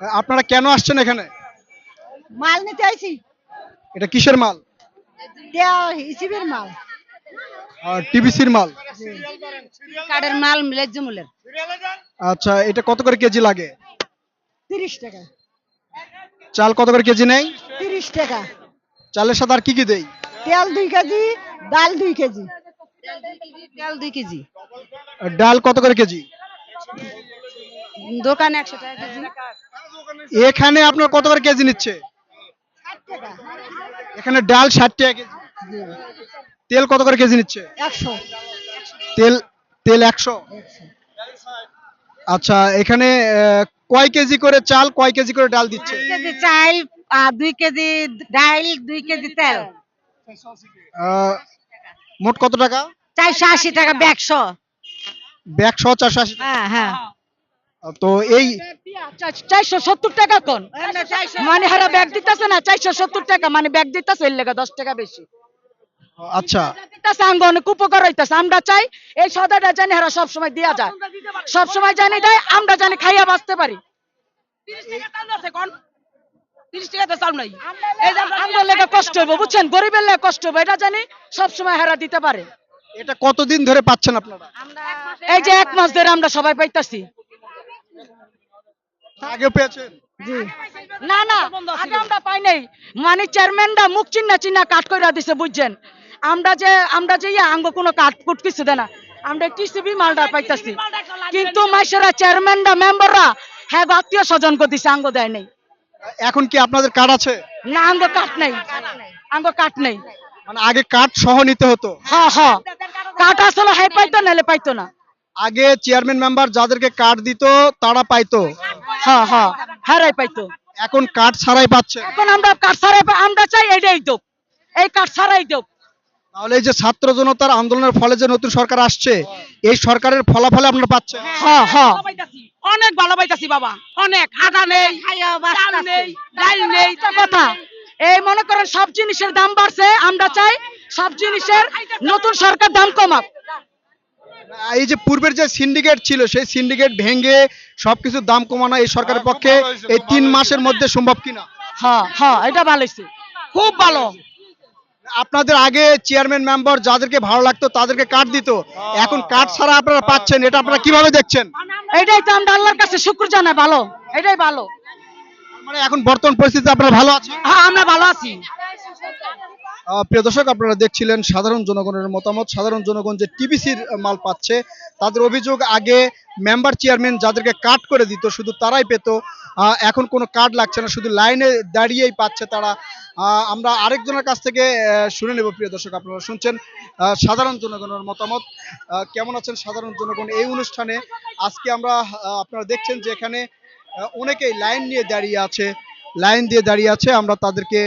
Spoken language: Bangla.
আপনারা কেন আসছেন এখানে? মাল নিতে আইছি। এটা কিসের মাল? দেয়া হিসিবের মাল। টিবিসির মাল। কার্ডের মাল মূলের। আচ্ছা এটা কত করে কেজি লাগে? তিরিশ টাকা। চাল কত করে কেজি নেই? তিরিশ টাকা। চালের সাথে আর কি কি দেই? তেল দুই কেজি ডাল দুই কেজি। ডাল দুই কেজি। ডাল কত করে কেজি? দোকানে একশো টাকা কেজি। এখানে আপনার কত করে কেজি নিচ্ছে? এখানে ডাল ষাট টাকা কেজি। তেল কত করে কেজি নিচ্ছে? একশো। তেল তেল একশো। আচ্ছা এখানে কয় কেজি করে চাল কয় কেজি করে ডাল দিচ্ছে? কেজি চাল আর দুই কেজি ডাল দুই কেজি তেল। মোট কত টাকা? চারশো আশি টাকা ব্যাগশো ব্যাগ সহ চারশো আশি টাকা। হ্যাঁ হ্যাঁ। তো এই চারশো সত্তর টাকা কোন? মানে হারা ব্যাগ দিতেছে না চারশো সত্তর টাকা মানে ব্যাগ দিতেছে এর লেগে দশ টাকা বেশি। আচ্ছা। দিতেছে অনেক উপকার হইতেছে। আমরা চাই এই সদাটা জানি হারা সব দিয়া যায়। সব জানি দেয় আমরা জানি খাইয়া বাঁচতে পারি। কষ্ট হইব বুঝছেন? গরিবের লেগে কষ্ট হইব এটা জানি সব সময় হারা দিতে পারে। এটা কতদিন ধরে পাচ্ছেন আপনারা? এই যে এক মাস ধরে আমরা সবাই পাইতাছি। আগে পেয়েছেন? না না আগে আমরা পাই নাই। মানে চেয়ারম্যানরা মুখ চিন্না চিন্না কাট কইরা দিছে বুঝছেন? আমরা যে আমরা যে আঙ্গ কোনো কাট কুট কিছু দেয় আমরা টিসিবি মালটা পাইতাছি। কিন্তু মাইসেরা চেয়ারম্যানরা মেম্বাররা হ্যাঁ আত্মীয় স্বজন দিছে আঙ্গ দেয় নাই। এখন কি আপনাদের কার্ড আছে? না আঙ্গ কাট নাই। আঙ্গ কাট নাই। মানে আগে কার্ড সহ নিতে হতো? হ হ কাট আসলে হ্যাঁ পাইতো না। আগে চেয়ারম্যান মেম্বার যাদেরকে কার্ড দিত তারা পাইতো। হ হ হ্যাঁ পাইতো। এখন কার্ড ছাড়াই পাচ্ছে। এখন আমরা কাঠ ছাড়াই আমরা চাই এইটাই দোক এই কাঠ ছাড়াই দোক তাহলে এই যে ছাত্র জনতার আন্দোলনের ফলে যে নতুন সরকার আসছে এই সরকারের ফলাফলে আপনারা পাচ্ছেন হ্যাঁ হ্যাঁ। অনেক ভালো পাইতাছি বাবা। অনেক। আটা নেই চাল নেই ডাল নেই কথা। এই মনে করেন সব জিনিসের দাম বাড়ছে। আমরা চাই সব জিনিসের নতুন সরকার দাম কমাক। এই যে পূর্বের যে সিন্ডিকেট ছিল সেই সিন্ডিকেট ভেঙে সবকিছু দাম কমানো এই সরকারের পক্ষে এই তিন মাসের মধ্যে সম্ভব কিনা? হ্যাঁ হ্যাঁ এটা ভালো হয়েছে। খুব ভালো। আপনাদের আগে চেয়ারম্যান মেম্বার যাদেরকে ভালো লাগতো তাদেরকে কার্ড দিত। এখন কার্ড ছাড়া আপনারা পাচ্ছেন এটা আপনারা কীভাবে দেখছেন? এটাই তো আমরা আল্লাহর কাছে শুক্র জানাই ভালো। এটাই ভালো। মানে এখন বর্তমান পরিস্থিতিতে আপনারা ভালো আছেন? হ্যাঁ আমরা ভালো আছি। প্রিয় দর্শক আপনারা দেখছিলেন সাধারণ জনগণের মতামত। সাধারণ জনগণ যে টিবিসির মাল পাচ্ছে তাদের অভিযোগ আগে মেম্বার চেয়ারম্যান যাদেরকে কাট করে দিত শুধু তারাই পেত। এখন কোনো কার্ড লাগছে না শুধু লাইনে দাঁড়িয়েই পাচ্ছে তারা। আহ, আমরা আরেকজনের কাছ থেকে শুনে নেব প্রিয় দর্শক আপনারা শুনছেন সাধারণ জনগণের মতামত। কেমন আছেন সাধারণ জনগণ? এই অনুষ্ঠানে আজকে আমরা আপনারা দেখছেন যে এখানে অনেকেই লাইন নিয়ে দাঁড়িয়ে আছে লাইন দিয়ে দাঁড়িয়ে আছে আমরা তাদেরকে